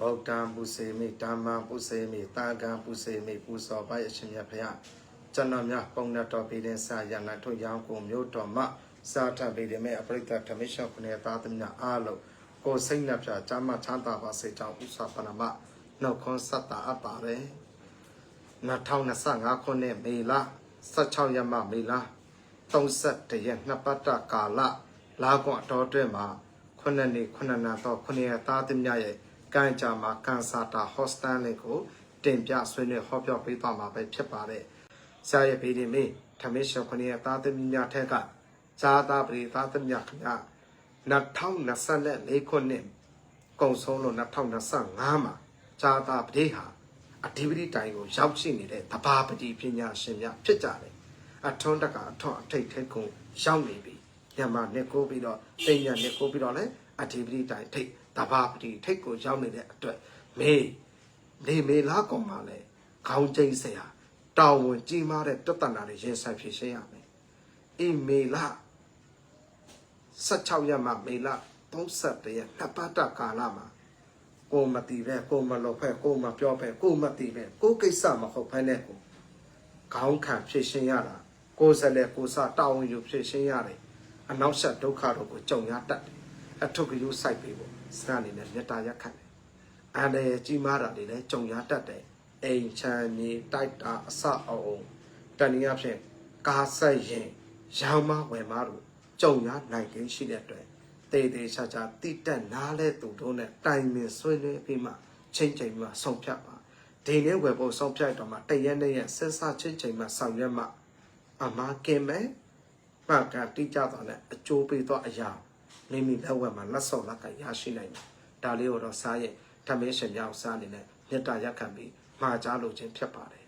ဗုဒ္ဓံပုစေမိဓမ္မံပုစေမိတာဂံပုစေမိပူဇော်ပါအရှင်မြတ်ဖရာကျွန်တော်များပုံနဲ့တော်ပြီးတဲ့စာရဏထုတ်ရောင်းကိုမျိုးတော်မှစာထပ်ပြီးတဲ့မဲ့အပရိသတ်ဓမ္မရှောခုနှစ်သားသမီးအားလုံးကိုယ်စိတ်နှပြချမ်းမချမ်းသာပါစေကြောင်းဥစ္စာပရမနှုတ်ခွန်းဆက်တာအပ်ပါတယ်2025ခုနှစ်မေလ16ရက်မှမေလ31ရက်နှစ်ပတ်တာကာလလာကွန်အတော်အတွင်းမှာခုနှစ်နှစ်ခုနှစ်နာတော့ခုနှစ်ရက်သားသမီးရဲ့ ကံကြမှာကန်ဆာတာဟော့စတန်လေးကိုတင်ပြဆွေးနွေးဟောပြောပေးသွားမှာပဲဖြစ်ပါတယ်။ဆရာရဲ့ဗီဒီမေထမင်းရှင်ခုနှစ်ရက်သားသမီးများထက်ကဇာတာပရိသားသမီးများခင်ဗျာ2024ခုနှစ်ကုန်ဆုံးလို့2025မှာဇာတာပရိဟာအဓိပတိတိုင်ကိုရောက်ရှိနေတဲ့တဘာပတိပညာရှင်များဖြစ်ကြတယ်။အထွန်းတကအထွန်းအထိတ်ထိတ်ကိုရောက်နေပြီ။ညမှာနေကိုပြီးတော့သိညာနေကိုပြီးတော့လည်း အဓိပတိတိုင်ထိတ်တဘာပတိထိတ်ကိုရောက်နေတဲ့အတွက်မေနေမေလားကောင်ပါလေခေါင်းကျိတ်စရာတောင်းဝင်ကြီးမားတဲ့တွတ်တန်တာတွေရင်ဆိုင်ဖြစ်ရှင်းရမယ်။အေးမေလား16ရက်မှမေလ31ရက်နှစ်ပတ်တာကာလမှာကိုမတီပဲကိုမလောက်ဖက်ကိုမပြောပဲကိုမတီပဲကိုကိစ္စမဟုတ်ဖက်နဲ့ကိုခေါင်းခံဖြစ်ရှင်းရတာကိုယ်စလဲကိုစားတောင်းဝင်ယူဖြစ်ရှင်းရတယ်အနောက်ဆက်ဒုက္ခတို့ကိုကြုံရတတ်တယ် အထုပ်ကလေးစိုက်ပေးဖို့စကားအနေနဲ့မေတ္တာရက်ခတ်တယ်အန္တရာယ်ကြီးမားတာတွေလည်းကြုံရတတ်တယ်အိမ်ချမ်းမြေတိုက်တာအဆအုံတနည်းအားဖြင့်ကားဆက်ရင်ရောင်မဝယ်မတို့ကြုံရနိုင်ခြင်းရှိတဲ့အတွက်တေးသေးချာချာတိတက်နားလဲသူတို့နဲ့တိုင်ပင်ဆွေးနွေးပြီးမှချိန်ချိန်မှဆုံးဖြတ်ပါဒီနေ့ဝယ်ဖို့ဆုံးဖြတ်တော့မှတရက်နဲ့ရက်ဆက်စချင်းချိန်မှဆောင်ရွက်မှအမားကင်မဲ့မှကတိကျတော့နဲ့အကျိုးပေးတော့အရာ မိမိလက်ဝက်မှာလက်စော်လက်ကရရှိနိုင်တယ်ဒါလေးကိုတော့စားရဲ့ဓမ္မရှင်များစားအနေနဲ့မေတ္တာရက်ခံပြီးမှာကြားလို့ခြင်းဖြစ်ပါတယ်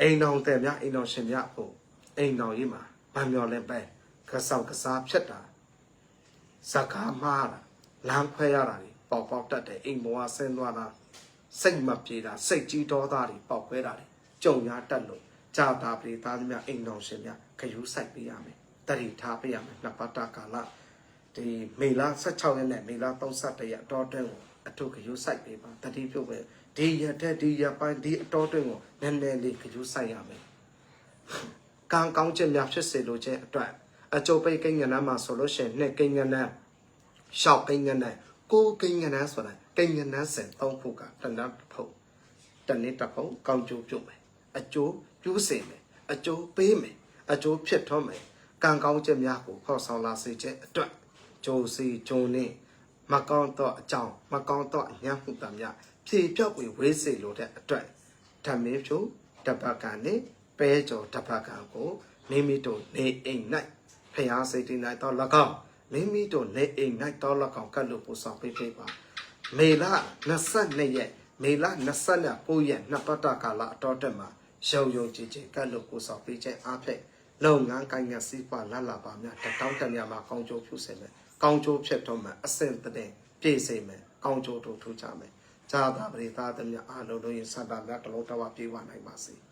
အိမ်တော်တဲ့များအိမ်တော်ရှင်များဖို့အိမ်တော်ကြီးမှာဗံမျော်လဲပဲကဆောက်ကစားဖြစ်တာဇကားမားတာလမ်းခွဲရတာတွေပေါက်ပေါက်တတ်တယ်အိမ်ဘဝဆင်းသွားတာစိတ်မပြေတာစိတ်ကြီးဒေါသတွေပေါက်ခွဲတာတွေကြုံရတတ်လို့ကြာတာပြေသားသမျှအိမ်တော်ရှင်များခရူးဆိုင်ပေးရမယ်တတိထားပေးရမယ်နှစ်ပတ်တာကာလ ဒီမေလ16ရက်နဲ့မေလ31ရက်အတော်တွင်းကိုအထုခရူးဆိုင်ပေးပါတတိပြုတ်ပဲဒီရက်တဲ့ဒီရက်ပိုင်းဒီအတော်တွင်းကိုနည်းနည်းလေးခရူးဆိုင်ရမယ်ကံကောင်းခြင်းများဖြစ်စေလိုခြင်းအတွက်အကျုပ်ပိတ်ကိန်းငနန်းမှာဆိုလို့ရှိရင်နှစ်ကိန်းငနန်းရှောက်ကိန်းငနန်းကိုယ်ကိန်းငနန်းဆိုတာကိန်းငနန်းစင်သုံးခုကတဏှတ်ဖုတ်တနည်းတစ်ဖုတ်ကောင်းကျိုးပြုတ်မယ်အကျိုးပြုစေမယ်အကျိုးပေးမယ်အကျိုးဖြစ်ထွန်းမယ်ကံကောင်းခြင်းများကိုခေါ်ဆောင်လာစေခြင်းအတွက် ဂျိုစီဂျုံနေမကောင်းတော့အကြောင်းမကောင်းတော့အညာမှုတများဖြေပြောက်ပြီးဝေးစေလိုတဲ့အတွက်ဓမ္မေဖြူတပတ်ကနေပဲကြော်တပတ်ကန်ကိုမိမိတို့နေအိမ်၌ဖျားစိတ်တည်၌တော့၎င်းမိမိတို့နေအိမ်၌တော့၎င်းကတ်လို့ပို့ဆောင်ပေးပေးပါမေလ22ရက်မေလ29ရက်နှစ်ပတ်တာကာလအတော်တက်မှာရုံရုံကြည်ကြည်ကတ်လို့ပို့ဆောင်ပေးခြင်းအားဖြင့်လုပ်ငန်းကိုင်ငါစီးပွားလတ်လာပါများတတောင်းတများမှာကောင်းကျိုးပြုစေမယ် ကောင်းကျိုးဖြစ်တော့မှအစင်တဲ့ပြည့်စေမယ်ကောင်းကျိုးတို့ထူကြမယ်ဇာတာပရိသတ်များအားလုံးတို့ရင်စတာများတလုံးတဝပြေဝနိုင်ပါစေ။